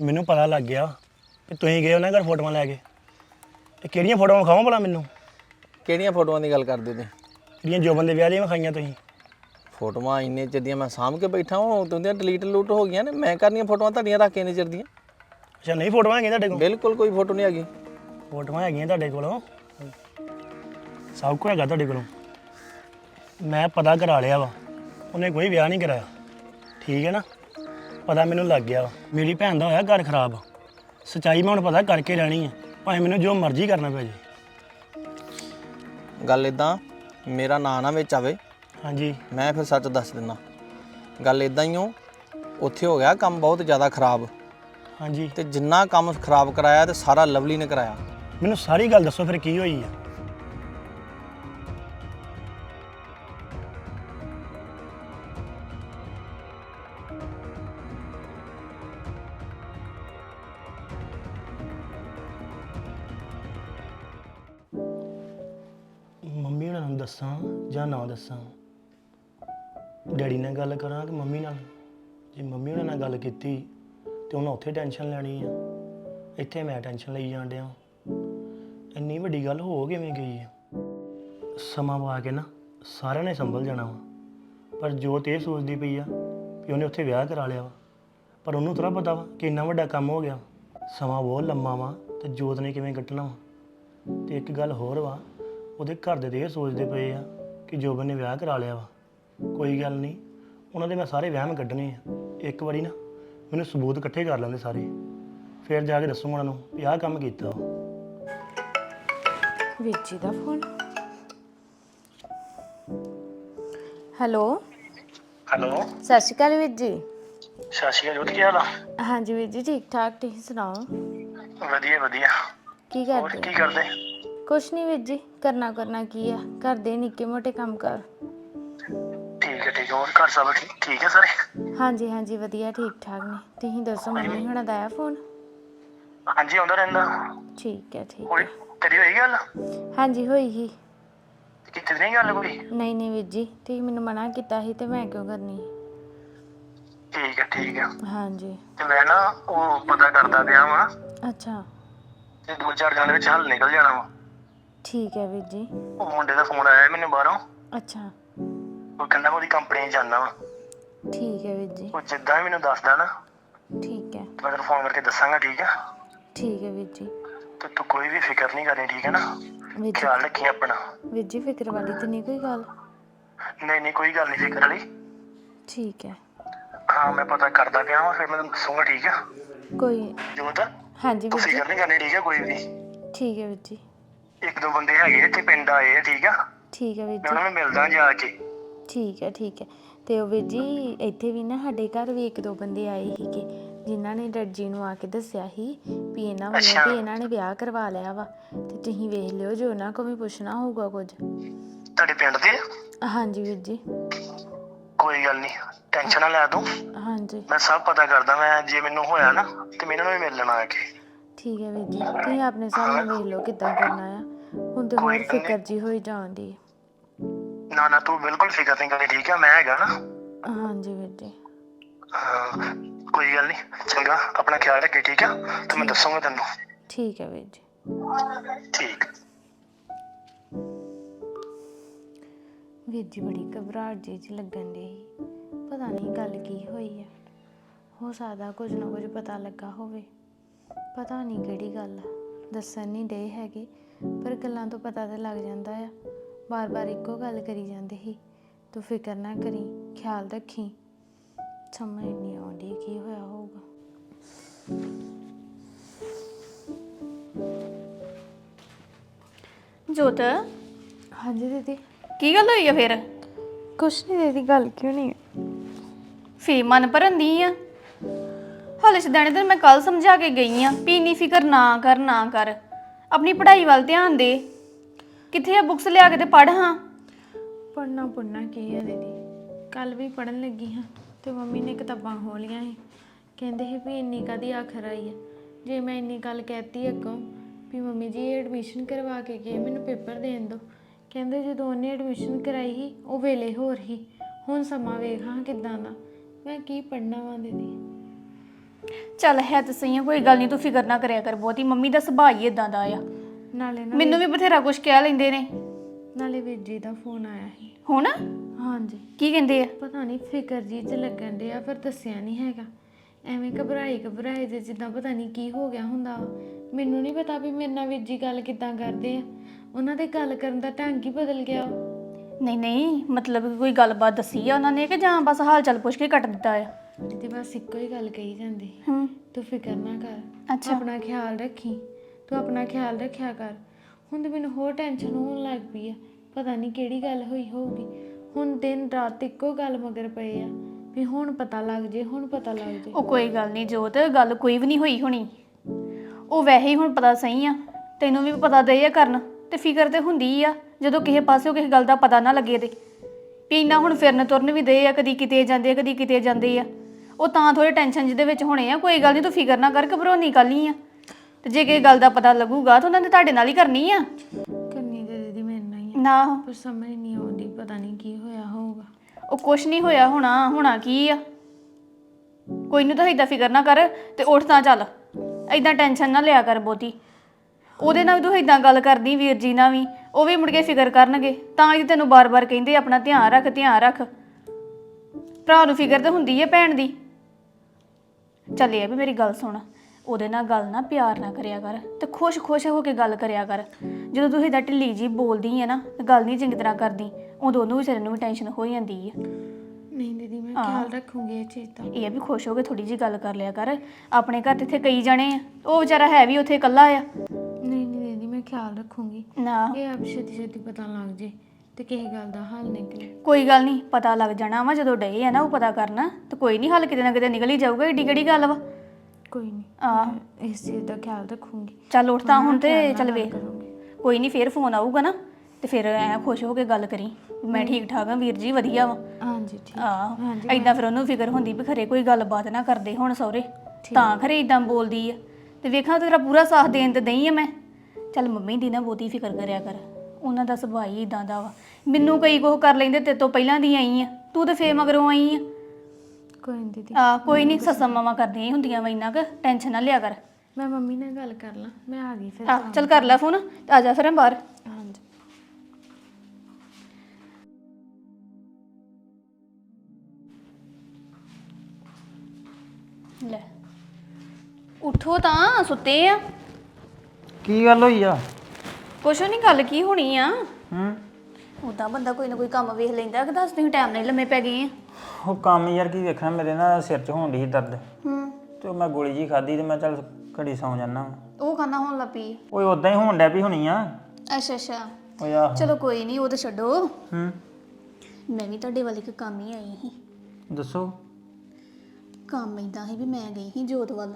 ਮੈਨੂੰ ਪਤਾ ਲੱਗ ਗਿਆ ਕਿ ਤੁਸੀਂ ਗਏ ਉਹਨਾਂ ਘਰ ਫੋਟੋਆਂ ਲੈ ਕੇ। ਤੇ ਕਿਹੜੀਆਂ ਫੋਟੋਆਂ ਵਿਖਾਵਾਂ ਭਲਾ ਮੈਨੂੰ? ਕਿਹੜੀਆਂ ਫੋਟੋਆਂ ਦੀ ਗੱਲ ਕਰਦੇ ਤੇ? ਜਿਹੜੀਆਂ ਜੋਬਨ ਦੇ ਵਿਆਹ ਦੀਆਂ ਵਿਖਾਈਆਂ ਤੁਸੀਂ। ਫੋਟੋਆਂ ਇੰਨੇ ਚਿਰ ਦੀਆਂ ਮੈਂ ਸਾਂਭ ਕੇ ਬੈਠਾ ਹਾਂ ਤੁੰਦੀਆਂ ਡਿਲੀਟ ਲੂਟ ਹੋ ਗਈਆਂ ਨੇ ਮੈਂ ਕਰਨੀਆਂ ਫੋਟੋਆਂ ਤੁਹਾਡੀਆਂ ਰੱਖ ਕੇ ਇੰਨੇ ਚਿਰ ਦੀਆਂ? ਅੱਛਾ ਨਹੀਂ ਫੋਟੋਆਂ ਹੈਗੀਆਂ ਤੁਹਾਡੇ ਕੋਲ? ਬਿਲਕੁਲ ਕੋਈ ਫੋਟੋ ਨਹੀਂ ਹੈਗੀ। ਫੋਟੋਆਂ ਹੈਗੀਆਂ ਤੁਹਾਡੇ ਕੋਲੋਂ? ਸਭ ਕੁਝ ਹੈਗਾ ਤੁਹਾਡੇ ਕੋਲੋਂ। ਮੈਂ ਪਤਾ ਕਰਾ ਲਿਆ ਵਾ ਉਹਨੇ ਕੋਈ ਵਿਆਹ ਨਹੀਂ ਕਰਾਇਆ। ਠੀਕ ਹੈ ਨਾ? ਪਤਾ ਮੈਨੂੰ ਲੱਗ ਗਿਆ ਵਾ। ਮੇਰੀ ਭੈਣ ਦਾ ਹੋਇਆ ਘਰ ਖਰਾਬ। ਸਚਾਈ ਮੈਂ ਹੁਣ ਪਤਾ ਕਰਕੇ ਰਹਿਣੀ ਹੈ ਭਾਵੇਂ ਮੈਨੂੰ ਜੋ ਮਰਜ਼ੀ ਕਰਨਾ ਪੈ ਜੇ। ਗੱਲ ਇਦਾਂ ਮੇਰਾ ਨਾਂ ਨਾ ਵਿੱਚ ਆਵੇ। ਹਾਂਜੀ। ਮੈਂ ਫਿਰ ਸੱਚ ਦੱਸ ਦਿੰਦਾ ਗੱਲ ਇਦਾਂ ਹੀ ਹੋ ਉੱਥੇ ਹੋ ਗਿਆ ਕੰਮ ਬਹੁਤ ਜ਼ਿਆਦਾ ਖਰਾਬ। ਹਾਂਜੀ। ਤੇ ਜਿੰਨਾ ਕੰਮ ਖਰਾਬ ਕਰਾਇਆ ਤੇ ਸਾਰਾ ਲਵਲੀ ਨੇ ਕਰਾਇਆ। ਮੈਨੂੰ ਸਾਰੀ ਗੱਲ ਦੱਸੋ ਫਿਰ ਕੀ ਹੋਈ ਆ। ਮੰਮੀ ਨਾਲ। ਜੇ ਮੰਮੀ ਉਹਨਾਂ ਨਾਲ ਗੱਲ ਕੀਤੀ ਤੇ ਉਹਨਾਂ ਉੱਥੇ ਟੈਨਸ਼ਨ ਲੈਣੀ ਆ। ਇੱਥੇ ਮੈਂ ਟੈਨਸ਼ਨ ਲਈ ਜਾਣ ਡਿਆ। ਇੰਨੀ ਵੱਡੀ ਗੱਲ ਹੋ ਕਿਵੇਂ ਗਈ ਆ? ਸਮਾਂ ਪਾ ਕੇ ਨਾ ਸਾਰਿਆਂ ਨੇ ਸੰਭਲ ਜਾਣਾ ਵਾ। ਪਰ ਜੋਤ ਇਹ ਸੋਚਦੀ ਪਈ ਆ ਕਿ ਉਹਨੇ ਉੱਥੇ ਵਿਆਹ ਕਰਾ ਲਿਆ ਵਾ। ਪਰ ਉਹਨੂੰ ਥੋੜਾ ਪਤਾ ਵਾ ਕਿ ਇੰਨਾ ਵੱਡਾ ਕੰਮ ਹੋ ਗਿਆ। ਸਮਾਂ ਬਹੁਤ ਲੰਮਾ ਵਾ ਤੇ ਜੋਤ ਨੇ ਕਿਵੇਂ ਕੱਟਣਾ ਵਾ। ਤੇ ਇੱਕ ਗੱਲ ਹੋਰ ਵਾ, ਉਹਦੇ ਘਰ ਦੇ ਤੇ ਇਹ ਸੋਚਦੇ ਪਏ ਆ ਕਿ ਜੋਬਨ ਨੇ ਵਿਆਹ ਕਰਾ ਲਿਆ ਵਾ। ਕੋਈ ਗੱਲ ਨਹੀਂ ਉਹਨਾਂ ਦੇ ਮੈਂ ਸਾਰੇ ਵਹਿਮ ਕੱਢਣੇ ਆ। ਇੱਕ ਵਾਰੀ ਨਾ ਮੈਨੂੰ ਸਬੂਤ ਇਕੱਠੇ ਕਰ ਲੈਂਦੇ ਸਾਰੇ। ਫਿਰ ਜਾ ਕੇ ਦੱਸੂਗਾ ਉਹਨਾਂ ਨੂੰ ਵੀ ਆਹ ਕੰਮ ਕੀਤਾ ਵਾ ਵੀਰ ਜੀ ਦਾ ਫੋਨ। ਹੈਲੋ। ਹੈਲੋ। ਸਤਿ ਸ਼੍ਰੀ ਅਕਾਲ ਵੀਰ ਜੀ। ਸਤਿ ਸ਼੍ਰੀ ਅਕਾਲ ਜੋਤ ਕੀ ਹਾਲ ਆ? ਹਾਂਜੀ ਵੀਰ ਜੀ ਠੀਕ ਠਾਕ ਤੁਸੀਂ ਸੁਣਾਓ? ਵਧੀਆ ਵਧੀਆ। ਕੀ ਹੋਰ ਕਰਦੇ ਕੀ ਕਰਦੇ? ਕੁਛ ਨਹੀਂ ਵੀਰ ਜੀ ਕਰਨਾ ਕਰਨਾ ਕੀ ਆ। ਘਰ ਦੇ ਨਿੱਕੇ ਮੋਟੇ ਕੰਮ ਕਰ ਠੀਕ ਹੋਰ ਘਰ ਸਭ ਠੀਕ ਠੀਕ ਹੈ ਸਾਰੇ? ਹਾਂਜੀ ਹਾਂਜੀ ਵਧੀਆ ਠੀਕ ਠਾਕ ਨੇ। ਤੁਸੀਂ ਦੱਸੋ ਮੰਮੀ ਹੁਣਾਂ ਦਾ ਆਇਆ ਫੋਨ? ਹਾਂਜੀ ਆਉਂਦਾ ਰਹਿੰਦਾ। ਠੀਕ ਹੈ ਠੀਕ ਕੋਈ ਤੇਰੀ ਹੋਈ ਗੱਲ? ਹਾਂਜੀ ਹੋਈ ਹੀ ਕਿਤੇ ਨਹੀਂ ਗੱਲ ਕੋਈ? ਨਹੀਂ ਨਹੀਂ ਵੀਰ ਜੀ ਤੁਸੀਂ ਮੈਨੂੰ ਮਨਾ ਕੀਤਾ ਸੀ ਤੇ ਮੈਂ ਕਿਉਂ ਕਰਨੀ ਠੀਕ ਹੈ ਠੀਕ ਹੈ। ਹਾਂਜੀ। ਤੇ ਮੈਂ ਨਾ ਉਹ ਪਤਾ ਕਰਦਾ ਪਿਆ ਵਾਂ ਅੱਛਾ। ਤੇ ਦੋ ਚਾਰ ਦਿਨਾਂ ਦੇ ਵਿੱਚ ਹੱਲ ਨਿਕਲ ਜਾਣਾ ਵਾ। ਠੀਕ ਹੈ ਵੀਰ ਜੀ। ਉਹ ਮੁੰਡੇ ਦਾ ਫੋਨ ਆਇਆ ਮੈਨੂੰ ਬਾਹਰੋਂ। ਅੱਛਾ। ਉਹ ਕਹਿੰਦਾ ਮੈਂ ਉਹਦੀ ਕੰਪਨੀ ਜਾਣਾ ਵਾ। ਠੀਕ ਹੈ ਵੀਰ ਜੀ। ਉਹ ਜਿੱਦਾਂ ਹੀ ਮੈਨੂੰ ਦੱਸਦਾ ਨਾ ਠੀਕ ਹੈ। ਮੈਂ ਤੈਨੂੰ ਫੋਨ ਕਰਕੇ ਦੱਸਾਂਗਾ ਠੀਕ ਹੈ? ਠੀਕ ਹੈ ਵੀਰ ਜੀ। ਤੇ ਤੂੰ ਕੋਈ ਵੀ ਫਿਕਰ ਨਹੀਂ ਕਰਨੀ ਠੀਕ ਹੈ ਨਾ? ਵੀਰ ਜੀ। ਖਿਆਲ ਰੱਖੀ ਆਪਣਾ। ਵੀਰ ਜੀ ਫਿਕਰ ਵਾਲੀ ਤਾਂ ਨਹੀਂ ਕੋਈ ਗੱਲ? ਨਹੀਂ ਨਹੀਂ ਕੋਈ ਗੱਲ ਨਹੀਂ ਫਿਕਰ ਵਾਲੀ। ਠੀਕ ਹੈ। ਹਾਂ ਮੈਂ ਪਤਾ ਕਰਦਾ ਪਿਆ ਵਾਂ ਫਿਰ ਮੈਂ ਤੈਨੂੰ ਦੱਸੂਗਾ ਠੀਕ ਹੈ? ਕੋਈ ਜੋਤ ਹਾਂਜੀ ਤੂੰ ਵੀਰ ਜੀ। ਫਿਕਰ ਨਹੀਂ ਕਰਨੀ ਠੀਕ ਹੈ ਕੋਈ ਵੀ? ਠੀਕ ਹੈ ਵੀਰ ਜੀ। ਇੱਕ ਦੋ ਬੰਦੇ ਹੈਗੇ ਇੱਥੇ ਪਿੰਡ ਆਏ ਆ ਠੀਕ ਆ ਠੀਕ ਹੈ ਵੀਰ ਮੈਂ ਜੀ। ਉਹਨਾਂ ਨੂੰ ਮਿਲਦਾ ਜਾ ਕੇ। ਠੀਕ ਹੈ ਠੀਕ ਹੈ। ਤੇ ਉਹ ਵੀਰ ਜੀ ਇੱਥੇ ਵੀ ਨਾ ਸਾਡੇ ਘਰ ਵੀ ਇੱਕ ਦੋ ਬੰਦੇ ਆਏ ਸੀਗੇ ਜਿਨ੍ਹਾਂ ਨੇ ਡੈਡ ਜੀ ਨੂੰ ਆ ਕੇ ਦੱਸਿਆ ਸੀ ਵੀ ਇਹਨਾਂ ਵੱਲੋਂ। ਵੀ ਇਹਨਾਂ ਨੇ ਵਿਆਹ ਕਰਵਾ ਲਿਆ ਵਾ। ਤੇ ਤੁਸੀਂ ਵੇਖ ਲਿਓ ਜੋ ਉਹਨਾਂ ਕੋਲ ਵੀ ਪੁੱਛਣਾ ਹੋਊਗਾ ਕੁਝ। ਤੁਹਾਡੇ ਪਿੰਡ ਦੇ? ਹਾਂਜੀ ਵੀਰ ਜੀ। ਕੋਈ ਗੱਲ ਨਹੀਂ ਟੈਨਸ਼ਨ ਨਾ ਲੈ ਤੂੰ। ਹਾਂਜੀ। ਮੈਂ ਸਭ ਪਤਾ ਕਰਦਾ ਮੈਂ ਜੇ ਮੈਨੂੰ ਹੋਇਆ ਨਾ ਤੇ ਮੈਂ ਇਹਨਾਂ ਨੂੰ ਵੀ ਮਿਲ ਲੈਣਾ ਆ ਕੇ। ਠੀਕ ਹੈ ਵੀਰ ਜੀ ਤੁਸੀਂ ਆਪਣੇ ਨਾਲ ਵੇਖ ਲਓ ਕਿੱਦਾਂ ਕਰਨਾ ਆ। ਹੁਣ ਤੇ ਹੋਰ ਫਿਕਰ ਜੀ ਹੋਈ ਜਾਂਦੀ ਨਾ ਨਾ ਤੂੰ ਬਿਲਕੁਲ ਫਿਕਰ ਨਹੀਂ ਕਰਨੀ ਠੀਕ ਆ ਮੈਂ ਹੈਗਾ ਨਾ। ਹਾਂਜੀ ਵੀਰ ਜੀ। ਹਾਂ, ਕੋਈ ਗੱਲ ਨਹੀਂ ਚੰਗਾ ਆਪਣਾ ਖਿਆਲ ਰੱਖੀ ਠੀਕ ਆ? ਤੇ ਮੈਂ ਦੱਸੂਗਾ ਤੈਨੂੰ। ਠੀਕ ਹੈ ਵੀਰ ਜੀ। ਠੀਕ। ਵੀਰ ਜੀ ਬੜੀ ਘਬਰਾਹਟ ਜਿਹੀ ਚ ਲੱਗਣ ਦੀ ਪਤਾ ਨਹੀਂ ਗੱਲ ਕੀ ਹੋਈ ਹੈ। ਹੋ ਸਕਦਾ ਕੁਝ ਨਾ ਕੁਝ ਪਤਾ ਲੱਗਾ ਹੋਵੇ। ਪਤਾ ਨਹੀਂ ਕਿਹੜੀ ਗੱਲ ਆ। ਦੱਸਣ ਨਹੀਂ ਡੇ ਹੈਗੇ ਪਰ ਗੱਲਾਂ ਤੋਂ ਪਤਾ ਤਾਂ ਲੱਗ ਜਾਂਦਾ ਆ। ਬਾਰ-ਬਾਰ ਇੱਕੋ ਗੱਲ ਕਰੀ ਜਾਂਦੇ ਸੀ। ਤੂੰ ਫਿਕਰ ਨਾ ਕਰੀ ਖਿਆਲ ਰੱਖੀ। ਸਮਝ ਨਹੀਂ ਆਉਂਦੀ ਕੀ ਹੋਇਆ ਹੋਊਗਾ। ਜੋਤ? ਹਾਂਜੀ ਦੀਦੀ। ਕੀ ਗੱਲ ਹੋਈ ਆ ਫਿਰ? ਕੁਛ ਨਹੀਂ ਦੀਦੀ ਗੱਲ ਕਿਉਂ ਨਹੀਂ ਫੀ ਮਨ ਭਰਨ ਦੀ ਆ? ਹਾਲੇ ਸਿਧਾਣੇ ਤੇ ਮੈਂ ਕੱਲ ਸਮਝਾ ਕੇ ਗਈ ਆ ਵੀ ਇੰਨੀ ਫਿਕਰ ਨਾ ਕਰ ਨਾ ਕਰ। ਆਪਣੀ ਪੜ੍ਹਾਈ ਵੱਲ ਧਿਆਨ ਦੇ। ਕਿੱਥੇ ਆ ਬੁੱਕਸ ਲਿਆ ਕੇ ਤੇ ਪੜ੍ਹ ਹਾਂ? ਪੜਨਾ ਪੜਨਾ ਕੀ ਹੈ ਦੀਦੀ? ਕੱਲ ਵੀ ਪੜਨ ਲੱਗੀ ਹਾਂ ਤੇ ਮੰਮੀ ਨੇ ਕਿਤਾਬਾਂ ਖੋਲੀਆਂ ਸੀ। ਕਹਿੰਦੇ ਸੀ ਵੀ ਇੰਨੀ ਕਦੀ ਆਖਰ ਆਈ ਹੈ ਜੇ ਮੈਂ ਇੰਨੀ ਗੱਲ ਕਹਿਤੀ ਅੱਗੋਂ ਵੀ ਮੰਮੀ ਜੀ ਐਡਮਿਸ਼ਨ ਕਰਵਾ ਕੇ ਗਏ ਮੈਨੂੰ ਪੇਪਰ ਦੇਣ ਦਿਓ ਕਹਿੰਦੇ ਜਦੋਂ ਉਹਨੇ ਐਡਮਿਸ਼ਨ ਕਰਾਈ ਸੀ ਉਹ ਵੇਲੇ ਹੋਰ ਹੀ ਹੁਣ ਸਮਾਂ ਵੇਖ ਹਾਂ ਕਿਦਾਂ ਦਾ। ਮੈਂ ਕੀ ਪੜਨਾ ਵਾ ਦੀਦੀ? ਚੱਲ ਹੈ ਤਾਂ ਸਹੀ ਆ ਕੋਈ ਗੱਲ ਨਹੀਂ ਤੂੰ ਫਿਕਰ ਨਾ ਕਰਿਆ ਕਰ ਬਹੁਤੀ। ਮੰਮੀ ਦਾ ਸੁਭਾਅ ਹੀ ਇਦਾਂ ਦਾ ਆ। ਨਾਲੇ ਨਾ ਮੈਨੂੰ ਵੀ ਬਥੇਰਾ ਕੁਝ ਕਹਿ ਲੈਂਦੇ ਨੇ। ਨਾਲੇ ਵੀਰ ਜੀ ਦਾ ਫੋਨ ਆਇਆ ਸੀ। ਹੁਣ? ਹਾਂਜੀ। ਕੀ ਕਹਿੰਦੇ ਆ? ਪਤਾ ਨਹੀਂ ਫਿਕਰ ਜੀ ਚ ਲੱਗਣ ਡਿਆ ਪਰ ਦੱਸਿਆ ਨਹੀਂ ਹੈਗਾ। ਐਵੇਂ ਘਬਰਾਈ ਘਬਰਾਈ ਜੇ ਜਿੱਦਾਂ ਪਤਾ ਨਹੀਂ ਕੀ ਹੋ ਗਿਆ ਹੁੰਦਾ ਵਾ। ਮੈਨੂੰ ਨਹੀਂ ਪਤਾ ਵੀ ਮੇਰੇ ਨਾਲ ਵੀਰ ਜੀ ਗੱਲ ਕਿੱਦਾਂ ਕਰਦੇ ਆ। ਉਹਨਾਂ ਦੇ ਗੱਲ ਕਰਨ ਦਾ ਢੰਗ ਹੀ ਬਦਲ ਗਿਆ ਵਾ। ਨਹੀਂ ਨਹੀਂ ਮਤਲਬ ਕੋਈ ਗੱਲਬਾਤ ਦੱਸੀ ਆ ਉਹਨਾਂ ਨੇ ਕਿ ਜਾਂ ਬਸ ਹਾਲ ਚਾਲ ਪੁੱਛ ਕੇ ਕੱਟ ਦਿੱਤਾ ਆ? ਤੇ ਬਸ ਇੱਕੋ ਹੀ ਗੱਲ ਕਹੀ ਜਾਂਦੀ। ਹੂੰ। ਤੂੰ ਫਿਕਰ ਨਾ ਕਰ। ਅੱਛਾ। ਆਪਣਾ ਖਿਆਲ ਰੱਖੀ। ਤੂੰ ਆਪਣਾ ਖਿਆਲ ਰੱਖਿਆ ਕਰ। ਹੁਣ ਤੇ ਮੈਨੂੰ ਹੋਰ ਟੈਨਸ਼ਨ ਹੋਣ ਲੱਗ ਪਈ ਆ। ਪਤਾ ਨਹੀਂ ਕਿਹੜੀ ਗੱਲ ਹੋਈ ਹੋਊਗੀ। ਹੁਣ ਦਿਨ ਰਾਤ ਇੱਕੋ ਗੱਲ ਮਗਰ ਪਏ ਆ, ਵੀ ਹੁਣ ਪਤਾ ਲੱਗ ਜੇ, ਹੁਣ ਪਤਾ ਲੱਗ ਜੇ। ਉਹ ਕੋਈ ਗੱਲ ਨਹੀਂ ਜੋਤ, ਗੱਲ ਕੋਈ ਵੀ ਨਹੀਂ ਹੋਈ ਹੋਣੀ। ਉਹ ਵੈਸੇ ਹੀ ਹੁਣ ਪਤਾ ਸਹੀ ਆ, ਤੈਨੂੰ ਵੀ ਪਤਾ ਦੇ ਆ ਕਰਨ, ਤੇ ਫਿਕਰ ਤੇ ਹੁੰਦੀ ਆ, ਜਦੋਂ ਕਿਸੇ ਪਾਸਿਓਂ ਕਿਸੇ ਗੱਲ ਦਾ ਪਤਾ ਨਾ ਲੱਗੇ ਤੇ। ਵੀ ਇੰਨਾ ਹੁਣ ਫਿਰਨ ਤੁਰਨ ਵੀ ਦੇ ਆ, ਕਦੀ ਕਿਤੇ ਜਾਂਦੇ ਆ, ਕਦੀ ਕਿਤੇ ਜਾਂਦੇ ਆ। ਉਹ ਤਾਂ ਥੋੜੇ ਟੈਨਸ਼ਨ ਜਿਹਦੇ ਵਿੱਚ ਹੋਣੇ ਆ, ਕੋਈ ਗੱਲ ਨਹੀਂ ਤੂੰ ਫਿਕਰ ਨਾ ਕਰ, ਘਬਰਾਉਣੀ ਕਾਲੀ ਆ। ਤੇ ਜੇ ਕਿਸੇ ਗੱਲ ਦਾ ਪਤਾ ਲੱਗੂਗਾ ਤਾਂ ਉਹਨਾਂ ਨੇ ਤੁਹਾਡੇ ਨਾਲ ਹੀ ਕਰਨੀ ਆ। ਕਰਨੀ ਤੇ ਦੀਦੀ ਮੇਰੇ ਨਾਲ ਹੀ ਆ। ਨਾ। ਪਰ ਸਮਝ ਨਹੀਂ ਆਉਂਦੀ ਪਤਾ ਨਹੀਂ ਕੀ ਹੋਇਆ ਹੋਊਗਾ। ਉਹ ਕੁਛ ਨਹੀਂ ਹੋਇਆ ਹੋਣਾ ਹੋਣਾ ਕੀ ਆ? ਕੋਈ ਨੂੰ ਤਾਂ ਏਦਾਂ ਫਿਕਰ ਨਾ ਕਰ ਤੇ ਉੱਠ ਤਾਂ ਚੱਲ। ਏਦਾਂ ਟੈਨਸ਼ਨ ਨਾ ਲਿਆ ਕਰ ਬਹੁਤੀ। ਉਹਦੇ ਨਾਲ ਵੀ ਤੂੰ ਏਦਾਂ ਗੱਲ ਕਰਦੀ ਵੀਰ ਜੀ ਨਾਲ ਵੀ ਉਹ ਵੀ ਮੁੜ ਕੇ ਫਿਕਰ ਕਰਨਗੇ। ਤਾਂ ਹੀ ਤੈਨੂੰ ਬਾਰ-ਬਾਰ ਕਹਿੰਦੇ ਆਪਣਾ ਧਿਆਨ ਰੱਖ ਧਿਆਨ ਰੱਖ। ਭਰਾ ਨੂੰ ਫਿਕਰ ਤਾਂ ਹੁੰਦੀ ਹੈ ਭੈਣ ਦੀ। ਚੱਲ ਇਹ ਆ ਵੀ ਮੇਰੀ ਗੱਲ ਸੁਣ। ਉਹਦੇ ਨਾਲ ਗੱਲ ਨਾ ਪਿਆਰ ਨਾ ਕਰਿਆ ਕਰ ਤੇ ਖੁਸ਼-ਖੁਸ਼ ਹੋ ਕੇ ਗੱਲ ਕਰਿਆ ਕਰ। ਜਦੋਂ ਤੂੰ ਏਦਾਂ ਢਿੱਲੀ ਜੀ ਬੋਲਦੀ ਹੈ ਨਾ ਤੇ ਗੱਲ ਨਹੀਂ ਚੰਗੀ ਤਰ੍ਹਾਂ ਕਰਦੀ ਉਦੋਂ ਉਹਨੂੰ ਵਿਚਾਰੇ ਨੂੰ ਵੀ ਟੈਨਸ਼ਨ ਹੋ ਜਾਂਦੀ ਹੈ ਨਹੀਂ ਦੀਦੀ ਮੈਂ ਖਿਆਲ ਰੱਖੂੰਗੀ ਇਹ ਚੀਜ਼ ਦਾ। ਇਹ ਆ ਵੀ ਖੁਸ਼ ਹੋ ਕੇ ਥੋੜੀ ਜੀ ਗੱਲ ਕਰ ਲਿਆ ਕਰ। ਆਪਣੇ ਘਰ ਤੇ ਇੱਥੇ ਕਈ ਜਣੇ ਆ ਉਹ ਵਿਚਾਰਾ ਹੈ ਵੀ ਉੱਥੇ ਇਕੱਲਾ ਆ। ਨਹੀਂ ਨਹੀਂ ਦੀਦੀ ਮੈਂ ਖਿਆਲ ਰੱਖੂੰਗੀ। ਨਾ। ਇਹ ਆਪ ਛੇਤੀ ਛੇਤੀ ਪਤਾ ਲੱਗ ਜੇ ਤੇ ਕਿਸੇ ਗੱਲ ਦਾ ਹੱਲ ਨਿਕਲੇ। ਕੋਈ ਗੱਲ ਨਹੀਂ ਪਤਾ ਲੱਗ ਜਾਣਾ ਵਾ ਜਦੋਂ ਡਏ ਆ ਨਾ ਉਹ ਪਤਾ ਕਰਨਾ ਤੇ ਕੋਈ ਨਹੀਂ ਹੱਲ ਕਿਤੇ ਨਾ ਕਿਤੇ ਨਿਕਲ ਹੀ ਜਾਊਗਾ ਏਡੀ ਕਿਹੜੀ ਗੱਲ ਵਾ? ਕੋਈ ਨਹੀਂ ਆ ਇਸ ਚੀਜ਼ ਦਾ ਖਿਆਲ ਰੱਖੂੰਗੀ। ਚੱਲ ਉੱਠ ਤਾਂ ਹੁਣ ਤੇ ਚੱਲ ਕਰੂੰਗੀ। ਕੋਈ ਨਹੀਂ ਫੇਰ ਫੋਨ ਆਊਗਾ ਨਾ ਤੇ ਫਿਰ ਐ ਖੁਸ਼ ਹੋ ਕੇ ਗੱਲ ਕਰੀ। ਵੀ ਮੈਂ ਠੀਕ ਠਾਕ ਆ ਵੀਰ ਜੀ ਵਧੀਆ ਵਾ। ਹਾਂਜੀ ਠੀਕ। ਆ ਹਾਂਜੀ, ਐਦਾਂ ਫਿਰ ਉਹਨੂੰ ਫਿਕਰ ਹੁੰਦੀ ਵੀ ਖਰੇ ਕੋਈ ਗੱਲਬਾਤ ਨਾ ਕਰਦੇ ਹੁਣ ਸਹੁਰੇ। ਤਾਂ ਖਰੇ ਇਦਾਂ ਬੋਲਦੀ ਆ। ਤੇ ਵੇਖਾਂ ਤੇਰਾ ਪੂਰਾ ਸਾਥ ਦੇਣ ਤੇ ਦਈ ਆ ਮੈਂ। ਚੱਲ ਮੰਮੀ ਦੀ ਨਾ ਬਹੁਤੀ ਫਿਕਰ ਕਰਿਆ ਕਰ। ਉਹਨਾਂ ਦਾ ਸੁਭਾਅ ਹੀ ਇਦਾਂ ਦਾ ਵਾ। ਮੈਨੂੰ ਕਈ ਕੁਝ ਕਰ ਲੈਂਦੇ ਤੇ ਤੋਂ ਪਹਿਲਾਂ ਦੀ ਆਈ ਆ। ਤੂੰ ਤੇ ਫੇਰ ਮਗਰੋਂ ਆਈ ਆ। ਕੋਈ ਨਹੀਂ ਦੀਦੀ। ਆ ਕੋਈ ਨਹੀਂ ਸੱਸਾਂ ਮਾਵਾਂ ਕਰਦੀਆਂ ਹੀ ਹੁੰਦੀਆਂ ਵਾ ਇੰਨਾ ਕੁ ਟੈਨਸ਼ਨ ਨਾ ਲਿਆ ਕਰ। ਮੈਂ ਮੰਮੀ ਨਾਲ ਗੱਲ ਕਰ ਲਾਂ ਮੈਂ ਆ ਗਈ ਫਿਰ ਆ ਚੱਲ ਕਰ ਲੈ ਫੋਨ ਤੇ ਆ ਜਾ ਫਿਰ ਬਾਹਰ। ਹਾਂਜੀ। ਲੈ ਉਠੋ ਤਾਂ ਸੁੱਤੇ ਆ। ਕੀ ਗੱਲ ਹੋਈ ਆ? ਕੁਛ ਨਹੀਂ ਗੱਲ ਕੀ ਹੋਣੀ ਆ? ਹੂੰ। ਉਦਾਂ ਬੰਦਾ ਕੋਈ ਨਾ ਕੋਈ ਕੰਮ ਵੇਖ ਲੈਂਦਾ ਕਿ ਦੱਸ ਤੁਸੀਂ ਟਾਈਮ ਨਾਲ ਹੀ ਲੰਮੇ ਪੈ ਗਏ ਆ। ਉਹ ਕੰਮ ਯਾਰ ਕੀ ਵੇਖਣਾ ਮੇਰੇ ਨਾ ਸਿਰ 'ਚ ਹੋਣ ਦੀ ਦਰਦ। ਹੂੰ। ਤੇ ਉਹ ਮੈਂ ਗੋਲੀ ਜੀ ਖਾਦੀ ਤੇ ਮੈਂ ਚੱਲ ਘੜੀ ਸੌਂ ਜਾਣਾ ਉਹ ਖਾਣਾ ਹੋਣ ਲੱਪੀ ਓਏ ਉਦਾਂ ਹੀ ਹੋਣ ਡੈ ਪਈ ਹੋਣੀ ਆ। ਅੱਛਾ ਅੱਛਾ। ਓਏ ਆਹ। ਚਲੋ ਕੋਈ ਨਹੀਂ ਉਹ ਤਾਂ ਛੱਡੋ। ਹੂੰ। ਮੈਂ ਵੀ ਤੁਹਾਡੇ ਵੱਲ ਇੱਕ ਕੰਮ ਹੀ ਆਈ ਸੀ। ਦੱਸੋ। ਕੰਮ ਇਦਾਂ ਸੀ ਵੀ ਮੈਂ ਗਈ ਸੀ ਜੋਤ ਵੱਲ।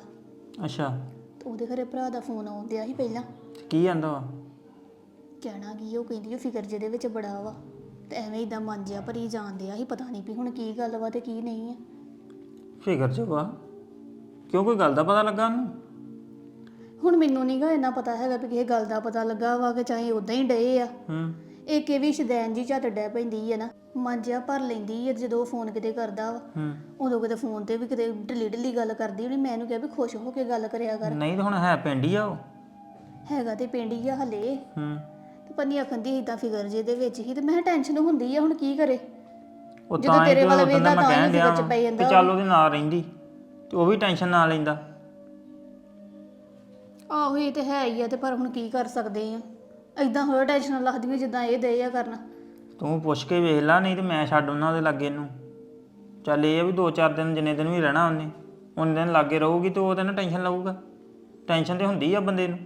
ਅੱਛਾ। ਤੇ ਉਹਦੇ ਘਰੇ ਭਰਾ ਦਾ ਫੋਨ ਆਉਂਦਿਆ ਸੀ ਪਹਿਲਾਂ। ਕੀ ਆਂਦਾ ਵਾ? ਕਹਿਣਾ ਕੀ ਉਹ ਕਹਿੰਦੀ ਉਹ ਫਿਕਰ ਜਿਹਦੇ ਵਿੱਚ ਬੜਾ ਵਾ। ਤੇ ਐਵੇਂ ਇਦਾਂ ਮਨ ਜਿਹਾ ਭਰੀ ਜਾਂਦਿਆ ਸੀ ਪਤਾ ਨਹੀਂ ਵੀ ਹੁਣ ਕੀ ਗੱਲ ਵਾ ਤੇ ਕੀ ਨਹੀਂ ਆ। ਫਿਕਰ 'ਚ ਵਾ। ਕਿਉਂ ਕੋਈ ਗੱਲ ਦਾ ਪਤਾ ਲੱਗਾ ਉਹਨੂੰ? ਹੁਣ ਮੈਨੂੰ ਨਹੀਂਗਾ ਇੰਨਾ ਪਤਾ ਹੈਗਾ ਵੀ ਕਿਸੇ ਗੱਲ ਦਾ ਪਤਾ ਲੱਗਾ ਵਾ ਕਿ ਚਾਹੇ ਉਦਾਂ ਹੀ ਡਏ ਆ। ਹੂੰ। ਇਹ ਵੀ ਸ਼ਦੈਨ ਜੀ ਝੱਟ ਡੈ ਪੈਂਦੀ ਹੈ ਨਾ ਮਨ ਜਿਹਾ ਭਰ ਲੈਂਦੀ ਹੈ ਜਦੋਂ ਫੋਨ ਕਿਤੇ ਕਰਦਾ ਵਾ ਹੂੰ। ਉਦੋਂ ਕਿਤੇ ਫੋਨ ਤੇ ਵੀ ਕਿਤੇ ਢਿੱਲੀ ਢਿੱਲੀ ਗੱਲ ਕਰਦੀ ਹੋਣੀ ਮੈਂ ਇਹਨੂੰ ਕਿਹਾ ਵੀ ਖੁਸ਼ ਹੋ ਕੇ ਗੱਲ ਕਰਿਆ ਕਰ। ਨਹੀਂ ਤਾਂ ਹੁਣ ਹੈ ਪਿੰਡ ਹੀ ਆ ਉਹ। ਹੈਗਾ ਤੇ ਪਿੰਡ ਹੀ ਆ ਹਲੇ। ਹੂੰ। ਪੰਨੀ ਆਖਣ ਦੀ ਇਦਾਂ ਫਿਕਰ ਜੇ ਦੇ ਵਿੱਚ ਹੀ ਤੇ ਮੈਂ ਟੈਨਸ਼ਨ ਹੁੰਦੀ ਆ ਹੁਣ ਕੀ ਕਰੇ? ਉਹ ਜਦੋਂ ਤਾਂ ਹੀ ਤੇਰੇ ਤੇ ਵੱਲ ਉਦੋਂ ਵੇਖਦਾ ਦਾ ਮੈਂ ਤਾਂ ਹੀ ਕਹਿਣ ਡਿਆ ਫਿਕਰ 'ਚ ਵਾਂ ਪੈ ਜਾਂਦਾ। ਚੱਲ ਉਹਦੇ ਨਾਲ ਰਹਿੰਦੀ ਤੇ ਉਹ ਵੀ ਟੈਨਸ਼ਨ ਨਾ ਲੈਂਦਾ। ਆਹੋ ਇਹ ਤੇ ਹੈ ਹੀ ਆ ਤੇ ਪਰ ਹੁਣ ਕੀ ਕਰ ਸਕਦੇ ਆ? ਐਦਾਂ ਹੋਰ ਟੈਨਸ਼ਨ ਲੱਗਦੀਆਂ ਜਿੱਦਾਂ ਇਹ ਦੇ ਆ ਕਰਨ। ਤੂੰ ਪੁੱਛ ਕੇ ਵੇਖ ਲੈ ਨਹੀਂ ਤੇ ਮੈਂ ਛੱਡ ਉਹਨਾਂ ਦੇ ਲਾਗੇ ਨੂੰ। ਚੱਲ ਇਹ ਆ ਵੀ 2-4 ਦਿਨ ਜਿੰਨੇ ਦਿਨ ਵੀ ਰਹਿਣਾ ਉਹਨੇ ਉਹਨੇ ਦਿਨ ਲਾਗੇ ਰਹੂਗੀ ਤੇ ਉਹ ਤੇ ਨਾ ਟੈਨਸ਼ਨ ਲਊਗਾ। ਟੈਨਸ਼ਨ ਤੇ ਹੁੰਦੀ ਆ ਬੰਦੇ ਨੂੰ।